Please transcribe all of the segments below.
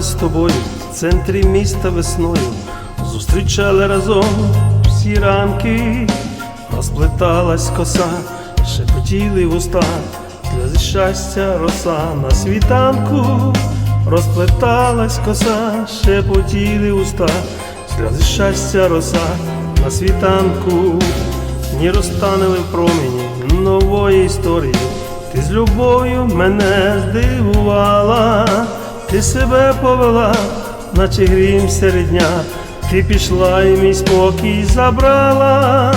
З тобою в центрі міста весною, зустрічали разом всі ранки, розплеталась коса, шепотіли вуста, сльози щастя, роса на світанку, розплеталась коса, шепотіли уста, сльози щастя, роса на світанку, ні розтанили в промені нової історії. Ти з любов'ю мене здивувала, ти себе повела, наче грім серед дня, ти пішла і мій спокій забрала,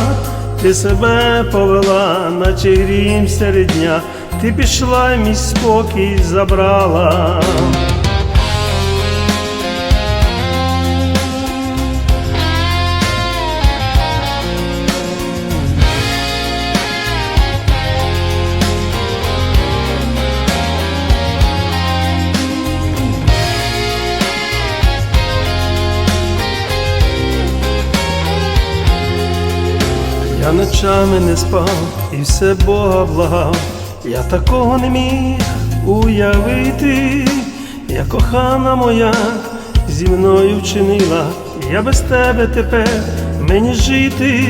ти себе повела, наче грім серед дня, ти пішла і мій спокій забрала. Ночами не спав і все Бога благав, я такого не міг уявити, я кохана моя зі мною вчинила, я без тебе тепер мені жити,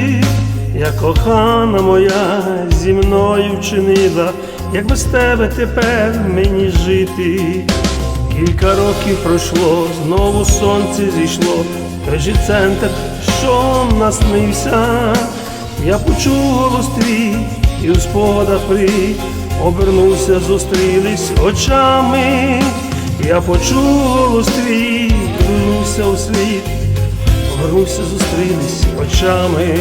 я кохана моя зі мною вчинила, як без тебе тепер мені жити. Кілька років пройшло, знову сонце зійшло, же центр, що наснився. Я почув голос твій і у спогадах прий обернувся, зустрілись очами. Я почув голос твій, вернувся у світ, повернувся, зустрілись очами.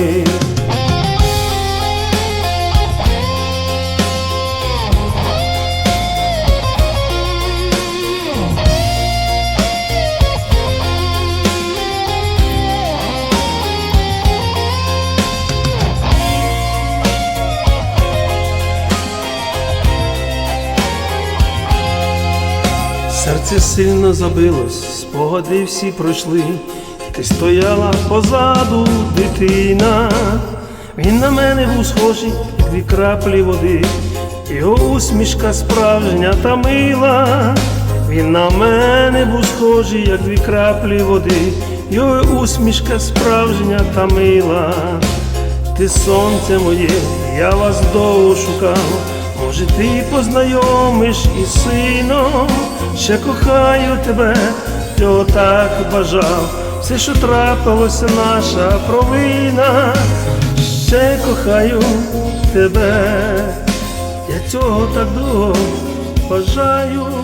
Серце сильно забилось, спогади всі пройшли, ти стояла позаду, дитина, він на мене був схожий, як дві краплі води, його усмішка справжня та мила, він на мене був схожий, як дві краплі води, його усмішка справжня та мила. Ти сонце моє, я вас довго шукав, може ти познайомиш із сином, ще кохаю тебе, цього так бажав, все, що трапилося, наша провина, ще кохаю тебе, я цього так довго бажаю.